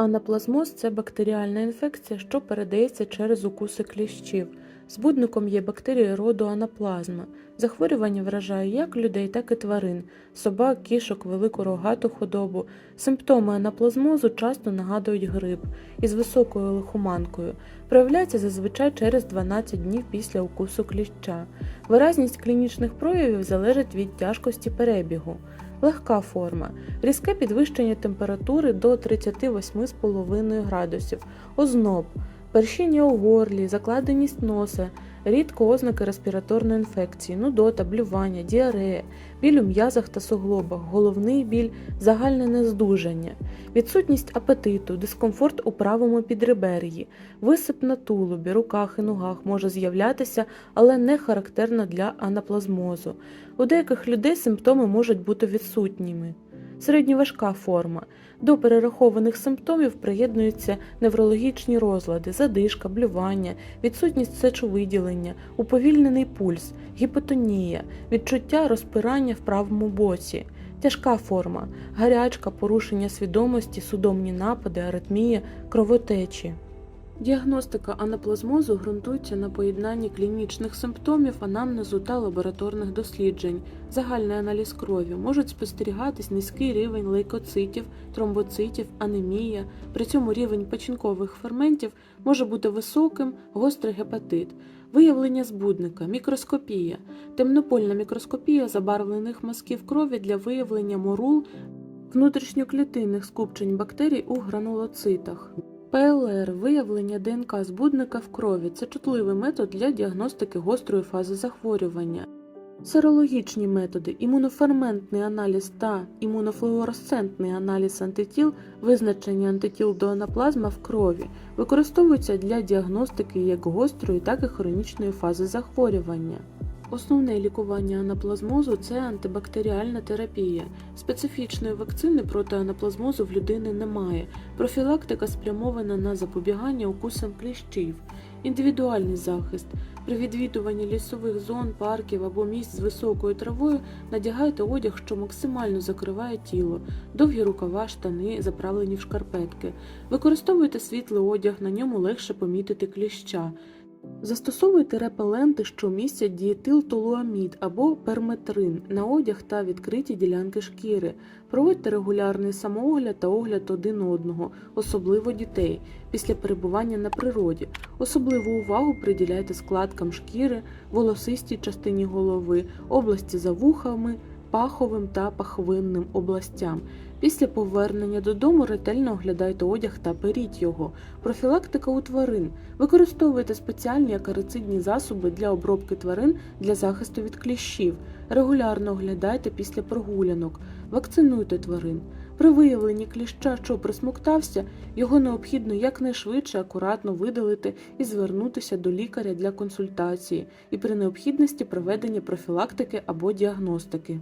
Анаплазмоз це бактеріальна інфекція, що передається через укуси кліщів. Збудником є бактерії роду анаплазма. Захворювання вражає як людей, так і тварин, собак, кішок, велику рогату худобу. Симптоми анаплазмозу часто нагадують грип із високою лихоманкою. Проявляється зазвичай через 12 днів після укусу кліща. Виразність клінічних проявів залежить від тяжкості перебігу. Легка форма різке підвищення температури до 38,5 градусів, озноб, першіння у горлі, закладеність носа, рідко ознаки респіраторної інфекції, нудота, блювання, діарея, біль у м'язах та суглобах, головний біль, загальне нездужання, відсутність апетиту, дискомфорт у правому підребер'ї, висип на тулубі, руках і ногах може з'являтися, але не характерно для анаплазмозу. У деяких людей симптоми можуть бути відсутніми. Середньоважка форма. До перерахованих симптомів приєднуються неврологічні розлади, задишка, блювання, відсутність сечовиділення, уповільнений пульс, гіпотонія, відчуття розпирання в правому боці, тяжка форма, гарячка, порушення свідомості, судомні напади, аритмія, кровотечі. Діагностика анаплазмозу ґрунтується на поєднанні клінічних симптомів, анамнезу та лабораторних досліджень. Загальний аналіз крові можуть спостерігатись низький рівень лейкоцитів, тромбоцитів, анемія. При цьому рівень печінкових ферментів може бути високим, гострий гепатит. Виявлення збудника, мікроскопія, темнопольна мікроскопія забарвлених мазків крові для виявлення морул внутрішньоклітинних скупчень бактерій у гранулоцитах. ПЛР виявлення ДНК збудника в крові це чутливий метод для діагностики гострої фази захворювання. Серологічні методи імуноферментний аналіз та імунофлуоресцентний аналіз антитіл, визначення антитіл до анаплазма в крові, використовуються для діагностики як гострої, так і хронічної фази захворювання. Основне лікування анаплазмозу це антибактеріальна терапія. Специфічної вакцини проти анаплазмозу в людини немає. Профілактика спрямована на запобігання укусам кліщів, індивідуальний захист. При відвідуванні лісових зон, парків або місць з високою травою надягайте одяг, що максимально закриває тіло, довгі рукава, штани, заправлені в шкарпетки. Використовуйте світлий одяг, на ньому легше помітити кліща. Застосовуйте репеленти, що містять дієтилтолуамід або перметрин на одяг та відкриті ділянки шкіри. Проводьте регулярний самоогляд та огляд один одного, особливо дітей, після перебування на природі. Особливу увагу приділяйте складкам шкіри, волосистій частині голови, області за вухами, паховим та пахвинним областям. Після повернення додому ретельно оглядайте одяг та періть його. Профілактика у тварин. Використовуйте спеціальні акарицидні засоби для обробки тварин для захисту від кліщів. Регулярно оглядайте після прогулянок. Вакцинуйте тварин. При виявленні кліща, що присмоктався, його необхідно якнайшвидше акуратно видалити і звернутися до лікаря для консультації і при необхідності проведення профілактики або діагностики.